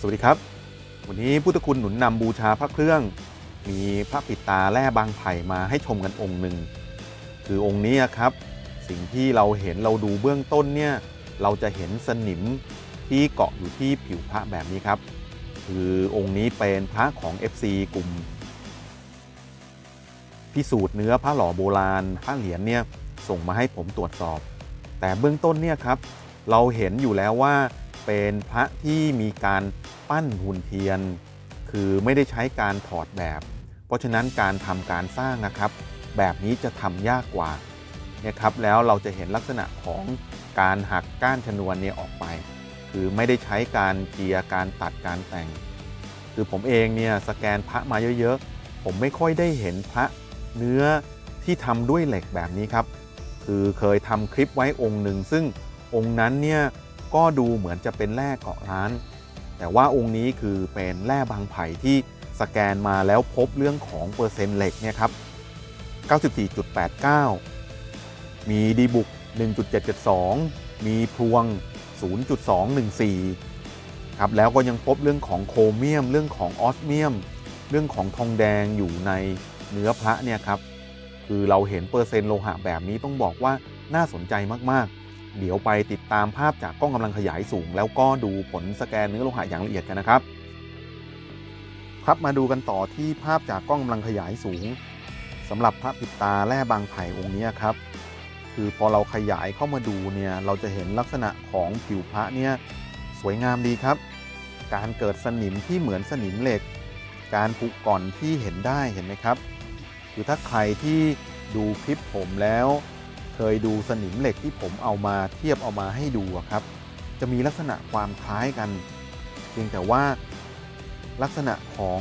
สวัสดีครับ วันนี้พุทธคุณหนุนนำบูชาพระเครื่อง มีพระปิดตาแร่บางไผ่มาให้ชมกันองค์หนึ่ง คือองค์นี้ครับ สิ่งที่เราเห็นเราดูเบื้องต้นเนี่ยเราจะเห็นสนิมที่เกาะอยู่ที่ผิวพระแบบนี้ครับ คือองค์นี้เป็นพระของ FC กลุ่ม พิสูจน์เนื้อพระหล่อโบราณพระเหรียญเนี่ยส่งมาให้ผมตรวจสอบ แต่เบื้องต้นเนี่ยครับเราเห็นอยู่แล้วว่า เป็นพระที่มีการปั้นหุ่นเทียน คือไม่ได้ใช้การถอดแบบ เพราะฉะนั้นการทำการสร้างนะครับ แบบนี้จะทำยากกว่านี่ยครับแล้วเราจะเห็นลักษณะของการหักก้านชนวนเนี่ยออกไป คือไม่ได้ใช้การเจียร์การตัดการแต่ง คือผมเองเนี่ยสแกนพระมาเยอะๆ ผมไม่ค่อยได้เห็นพระเนื้อที่ทำด้วยเหล็กแบบนี้ครับ คือเคยทำคลิปไว้องค์หนึ่ง ซึ่งองค์นั้นเนี่ย ก็ดูเหมือนจะเป็นแร่เกาะร้าน แต่ว่าองค์นี้คือเป็นแร่บางไผ่ที่สแกนมาแล้วพบเรื่องของเปอร์เซ็นต์เหล็กเนี่ยครับ 94.89 มีดีบุก 1.772 มีพลวง 0.214 ครับแล้วก็ยังพบเรื่องของโครเมียม เรื่องของออสเมียม เรื่องของทองแดงอยู่ในเนื้อพระเนี่ยครับ คือเราเห็นเปอร์เซ็นต์โลหะแบบนี้ต้องบอกว่าน่าสนใจมาก ๆ เดี๋ยวไปติดตามภาพจากกล้องกำลังขยายสูง แล้วก็ดูผลสแกนเนื้อโลหะอย่างละเอียดกันนะครับ ครับมาดูกันต่อที่ภาพจากกล้องกำลังขยายสูงสำหรับพระปิดตาแร่บางไผ่องค์นี้ครับ คือพอเราขยายเข้ามาดูเนี่ยเราจะเห็นลักษณะของผิวพระเนี่ยสวยงามดีครับ การเกิดสนิมที่เหมือนสนิมเหล็ก การผุก่อนที่เห็นได้เห็นไหมครับ คือถ้าใครที่ดูคลิปผมแล้ว เคยดูสนิมเหล็กที่ผมเอามาเทียบเอามาให้ดูครับ จะมีลักษณะความคล้ายกัน เพียงแต่ว่าลักษณะของ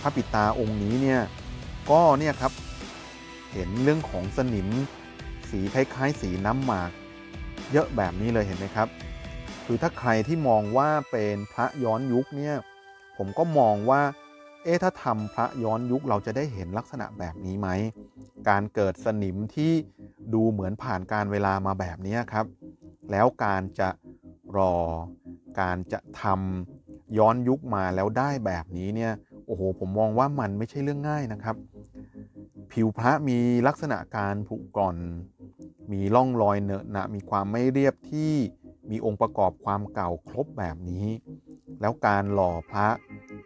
พระปิตาองค์นี้เนี่ยก็เนี่ยครับเห็นเรื่องของสนิมสีคล้ายๆ สีน้ำหมาก เยอะแบบนี้เลยเห็นไหมครับคือถ้าใครที่มองว่าเป็นพระย้อนยุคเนี่ยผมก็มองว่าเอ๊ะถ้าทำพระย้อนยุคเราจะได้เห็นลักษณะแบบนี้ไหม การเกิดสนิมที่ ดูเหมือนผ่านการเวลามาแบบนี้ครับ แล้วการจะรอ การจะทำย้อนยุคมาแล้วได้แบบนี้เนี่ย โอ้โห ผมมองว่ามันไม่ใช่เรื่องง่ายนะครับ ผิวพระมีลักษณะการผุกร่อน มีร่องรอยเนอะหนะ มีความไม่เรียบที่มีองค์ประกอบความเก่าครบแบบนี้ แล้วการหล่อพระ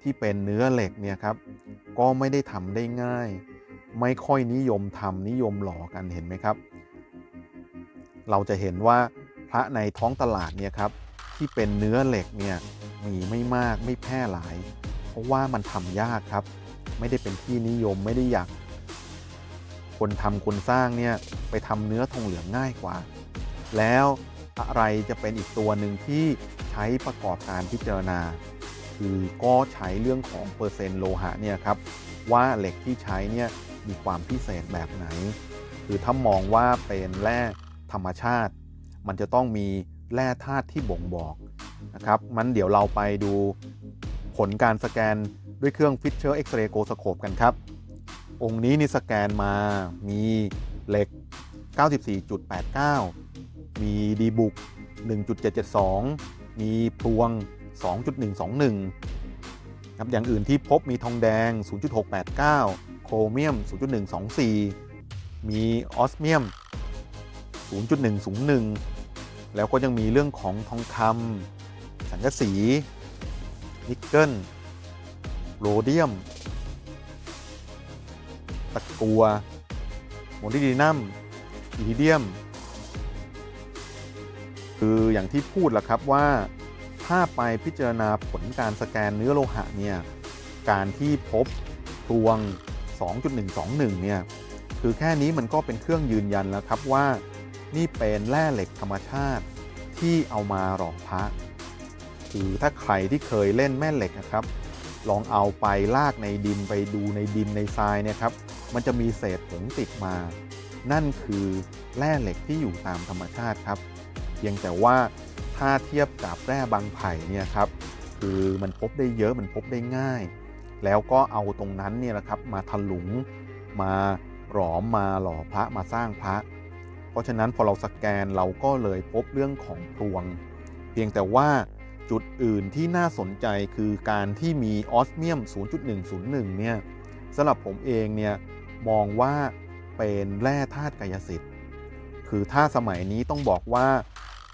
ที่เป็นเนื้อเหล็กเนี่ยครับ ก็ไม่ได้ทำได้ง่าย ไม่ค่อยนิยมทำนิยมหล่อกันเห็นไหมครับ เราจะเห็นว่าพระในท้องตลาดเนี่ยครับที่เป็นเนื้อเหล็กเนี่ยมีไม่มากไม่แพร่หลาย เพราะว่ามันทำยากครับ ไม่ได้เป็นที่นิยมไม่ได้อยาก คนทำคนสร้างเนี่ยไปทำเนื้อทองเหลืองง่ายกว่า แล้วอะไรจะเป็นอีกตัวหนึ่งที่ใช้ประกอบการพิจารณา คือก็ใช้เรื่องของเปอร์เซ็นต์โลหะเนี่ยครับว่าเหล็กที่ใช้เนี่ยมีความพิเศษแบบไหน คือถ้ามองว่าเป็นแร่ ธรรมชาติ มันจะต้องมีแร่ธาตุที่บ่งบอกนะครับมันเดี๋ยวเราไปดูผลการสแกนด้วยเครื่อง Fisher X-ray g o s c o p e กันครับ องค์นี้นี่สแกนมามีเหล็ก 94.89 มีดีบุก 1.772 มีพวง 2.121ครับอย่างอื่นที่พบมีทองแดง 0.689 โครเมียม 0.124 มีออสเมียม 0.101 แล้วก็ยังมีเรื่องของทองคำสังกะสี นิกเกิล โรเดียม ตะกัวโมลิดีนัมอิริเดียม คืออย่างที่พูดแหละครับว่า ถ้าไปพิจารณาผลการสแกนเนื้อโลหะเนี่ย การที่พบพลวง 2.121 เนี่ย คือแค่นี้มันก็เป็นเครื่องยืนยันแล้วครับว่า นี่เป็นแร่เหล็กธรรมชาติที่เอามาหล่อพระคือถ้าใครที่เคยเล่นแม่เหล็กนะครับ ลองเอาไปลากในดินไปดูในดินในทรายเนี่ยครับ มันจะมีเศษผงติดมา นั่นคือแร่เหล็กที่อยู่ตามธรรมชาติครับ เพียงแต่ว่าถ้าเทียบกับแร่บางไผ่เนี่ยครับ คือมันพบได้เยอะมันพบได้ง่าย แล้วก็เอาตรงนั้นเนี่ยนะครับมาถลุงมาหลอมมาหล่อพระมาสร้างพระ เพราะฉะนั้นพอเราสแกนเราก็เลยพบเรื่องของพวง เพียงแต่ว่าจุดอื่นที่น่าสนใจคือการที่มีออสเมียม 0.101 เนี่ยสำหรับผมเองเนี่ยมองว่าเป็นแร่ธาตุกายสิทธิ์ คือถ้าสมัยนี้ต้องบอกว่า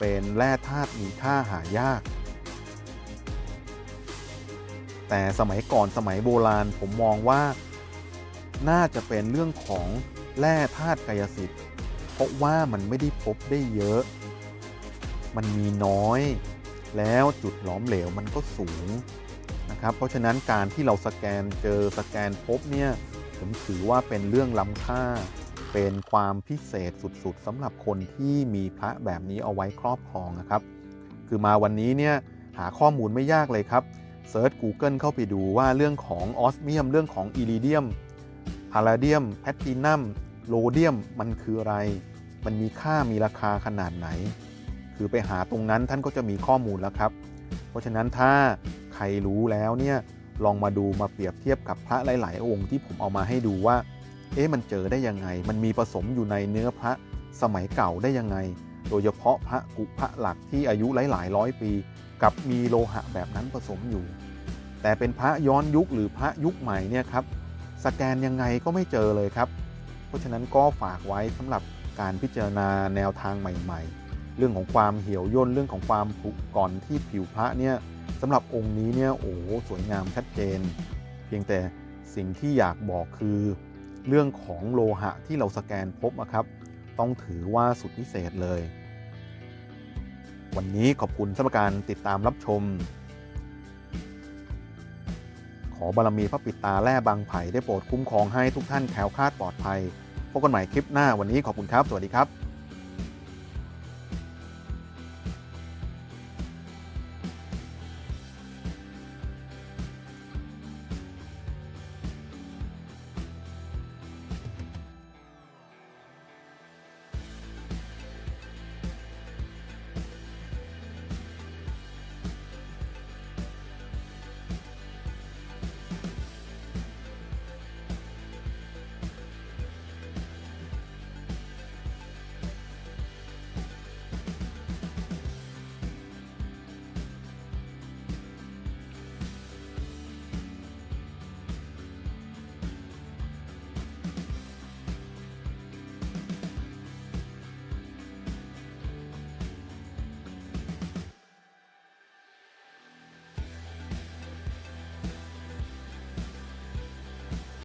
เป็นแร่ธาตุมีค่าหายาก แต่สมัยก่อนสมัยโบราณผมมองว่า น่าจะเป็นเรื่องของแร่ธาตุกายสิทธิ์ เพราะว่ามันไม่ได้พบได้เยอะ มันมีน้อย แล้วจุดหลอมเหลวมันก็สูงนะครับ เพราะฉะนั้นการที่เราสแกนเจอสแกนพบเนี่ยผมถือว่าเป็นเรื่องล้ำค่า เป็นความพิเศษสุดๆสำหรับคนที่มีพระแบบนี้เอาไว้ครอบครองนะครับ คือมาวันนี้เนี่ยหาข้อมูลไม่ยากเลยครับเซิร์ช Google เข้าไปดูว่าเรื่องของออสเมียม เรื่องของอิริเดียมพาราเดียมแพทินัม โรเดียมมันคืออะไร มันมีค่ามีราคาขนาดไหน คือไปหาตรงนั้นท่านก็จะมีข้อมูลแล้วครับ เพราะฉะนั้นถ้าใครรู้แล้วเนี่ยลองมาดูมาเปรียบเทียบกับพระหลาย ๆ องค์ที่ผมเอามาให้ดูว่า เอ๊ะมันเจอได้ยังไง มันมีผสมอยู่ในเนื้อพระสมัยเก่าได้ยังไง โดยเฉพาะพระกุพระหลักที่อายุหลายๆร้อยปี กับมีโลหะแบบนั้นผสมอยู่ แต่เป็นพระย้อนยุคหรือพระยุคใหม่เนี่ยครับสแกนยังไงก็ไม่เจอเลยครับ ราะฉะนั้นก็ฝากไว้สำหรับการพิจารณาแนวทางใหม่ ๆ เรื่องของความเหี่ยวย่นเรื่องของความผุก่อนที่ผิวพระเนี่ยสำหรับองค์นี้เนี่ยโอ้สวยงามชัดเจน เพียงแต่สิ่งที่อยากบอกคือ เรื่องของโลหะที่เราสแกนพบนะครับ ต้องถือว่าสุดพิเศษเลย วันนี้ขอบคุณสำหรับการติดตามรับชม ขอบารมีพระปิดตาแร่บางไผ่ได้โปรดคุ้มครองให้ทุกท่านแคล้วคลาดปลอดภัย พบกันใหม่คลิปหน้าวันนี้ขอบคุณครับ สวัสดีครับ